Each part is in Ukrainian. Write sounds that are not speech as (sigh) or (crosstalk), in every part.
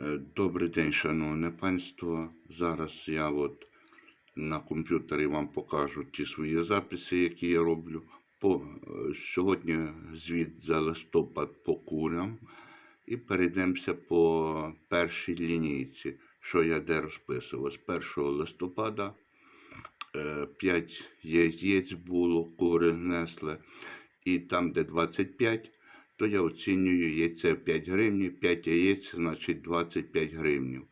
Е, Добрий день, шановне панство. Зараз я от на комп'ютері вам покажу ті свої записи, які я роблю. По, е, сьогодні звіт за листопад по курям. І перейдемося по першій лінійці, що я де розписував. З 1 листопада 5 яєць було, кури несли. І там, де 25, то я оцінюю яйце 5 гривень, 5 яєць, значить 25 гривень.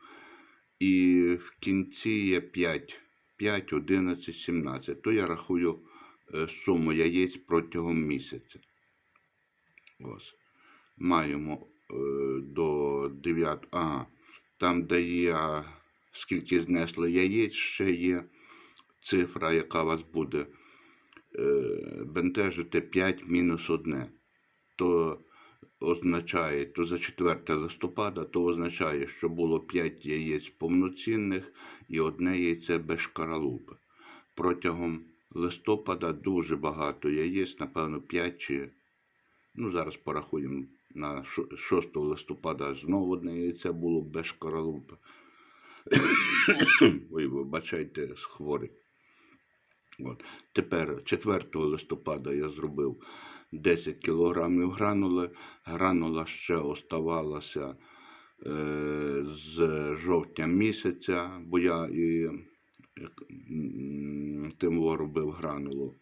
І в кінці є 5, 5, 11, 17. То я рахую е, суму яєць протягом місяця. Ось. Маємо е, до 9. Ага, там, де є скільки знесли яєць, ще є цифра, яка вас буде е, бентежити 5 мінус 1 то означає, то за 4 листопада, то означає, що було 5 яєць повноцінних і одне яйце без шкаралупи. Протягом листопада дуже багато яєць, напевно, 5 чи, ну зараз порахуємо, на 6 листопада знову одне яйце було без шкаралупи. (coughs) Ой, вибачайте, хворий. От. Тепер 4 листопада я зробив 10 кілограмів гранули. Гранула ще оставалася е, з жовтня місяця, бо я і м, тим робив гранулу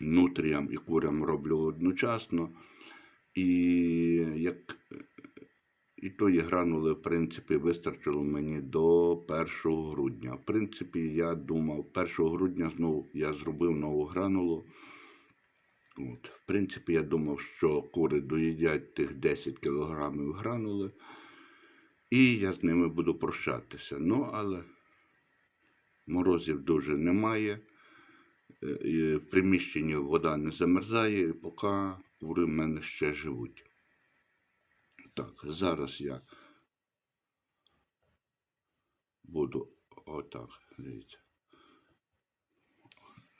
нутріям і курям роблю одночасно. І як і тої гранули, в принципі, вистачило мені до 1 грудня. В принципі, я думав, 1 грудня знову я зробив нову гранулу. От. В принципі, я думав, що кури доїдять тих 10 кілограмів гранули, і я з ними буду прощатися. Ну, але морозів дуже немає. е, В приміщенні вода не замерзає, і поки кури в мене ще живуть. Так, зараз я буду отак, дивіться.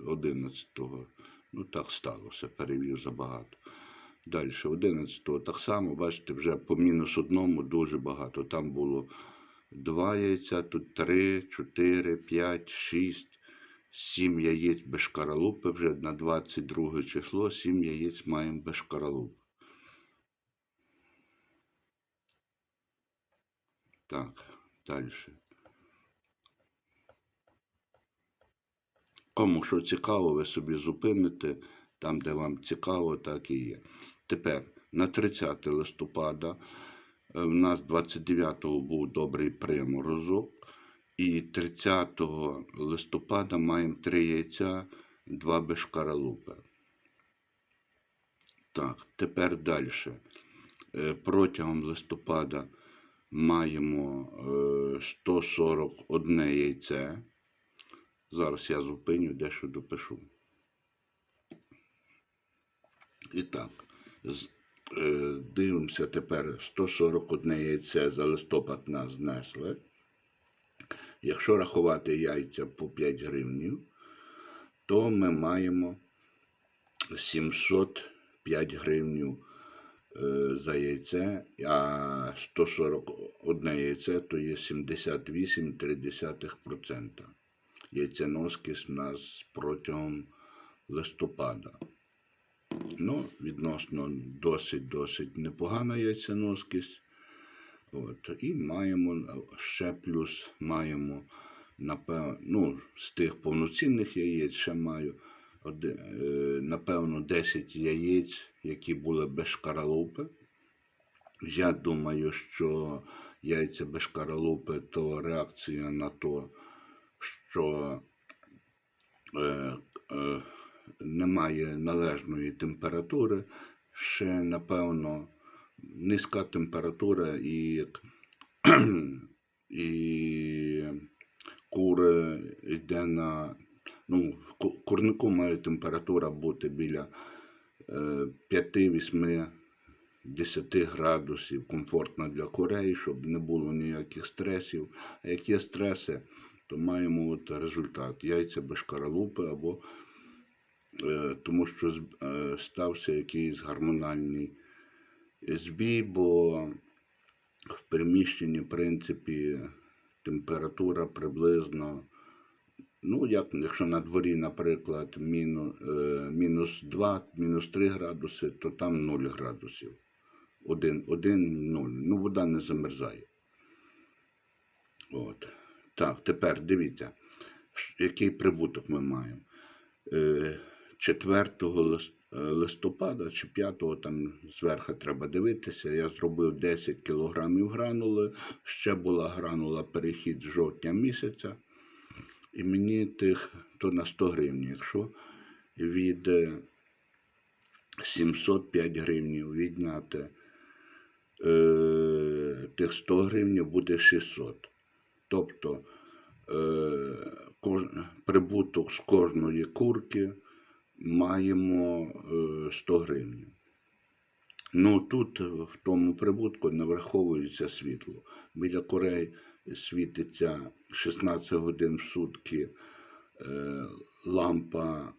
11-го. Ну так сталося, перевів забагато. Далі, 11-го так само, бачите, вже по мінус одному дуже багато. Там було 2 яйця, тут 3, 4, 5, 6, 7 яєць без шкаралупи. Вже на 22 число 7 яєць маємо без шкаралупи. Так, далі. Кому що цікаво, ви собі зупините. Там, де вам цікаво, так і є. Тепер на 30 листопада е, в нас 29-го був добрий приморозок. І 30 листопада маємо 3 яйця, 2 без шкаралупи. Так, тепер далі. Е, Протягом листопада маємо е, 141 яйце. Зараз я зупиню, дещо допишу. І так, е, дивимося тепер 141 яйце за листопад нас знесли. Якщо рахувати яйця по 5 гривнів, то ми маємо 705 гривнів е, за яйце, а 141 яйце то є 78,3%. Яйценоскість у нас протягом листопада. Ну, відносно досить-досить непогана яйценоскість. От. І маємо ще плюс маємо, напевно, ну, з тих повноцінних яєць ще маю, е, напевно, 10 яєць, які були без шкаралупи. Я думаю, що яйця без шкаралупи то реакція на то, що е, е, немає належної температури, ще, напевно, низька температура і, і кури йде на. Ну, курнику має температура бути біля е, 5-8 10 градусів комфортна для курей, щоб не було ніяких стресів. А як є стреси, то маємо от результат. Яйця без шкаралупи або е, тому що е, стався якийсь гормональний збій, бо В приміщенні, в принципі, температура приблизно. Ну, як, якщо на дворі, наприклад, міну, е, мінус 2, мінус 3 градуси, то там 0 градусів. 1, 1, 0. Ну, вода не замерзає. От. Так, тепер дивіться, який прибуток ми маємо. Е, 4 е, листопада чи 5 там зверху треба дивитися. Я зробив 10 кілограмів гранули. Ще була гранула перехід з жовтня місяця. І мені тих то на 100 гривень. Якщо від е, 705 гривень відняти е, тих 100 гривень буде 600. Тобто е, прибуток з кожної курки маємо е, 100 гривень. Ну тут в тому прибутку не враховується світло. Біля курей світиться 16 годин в сутки е, лампа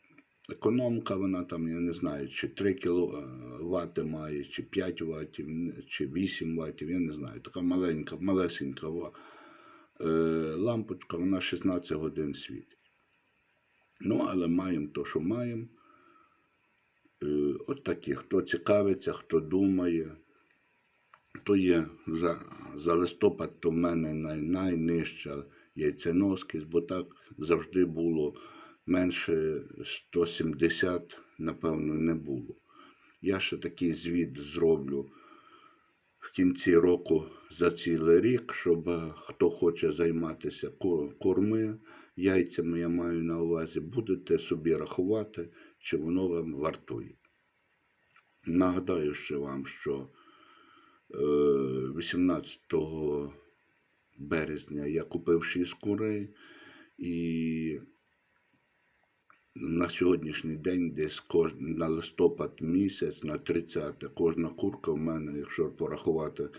економка, вона там, я не знаю, чи 3 кВт має, чи 5 Вт, чи 8 Вт, я не знаю. Така маленька, малесенька е, лампочка, вона 16 годин світить. Ну, але маємо то, що маємо. Е, От такі, хто цікавиться, хто думає, то є за, за листопад, то в мене най, найнижча яйценоскість, бо так завжди було менше 170, напевно, не було. Я ще такий звіт зроблю в кінці року за цілий рік, щоб е, хто хоче займатися ко- корми, яйцями я маю на увазі, будете собі рахувати, чи воно вам вартує. Нагадаю ще вам, що 18 березня я купив 6 курей і на сьогоднішній день, десь на листопад місяць, на 30, кожна курка в мене, якщо порахувати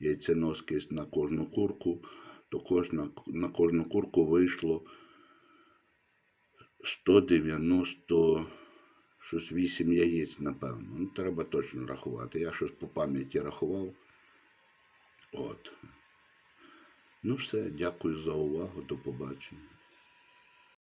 яйценоскість на кожну курку, то кожна, на кожну курку вийшло 190 щось вісім яєць, напевно. Ну, треба точно рахувати. Я щось по пам'яті рахував. От. Ну все, дякую за увагу, до побачення.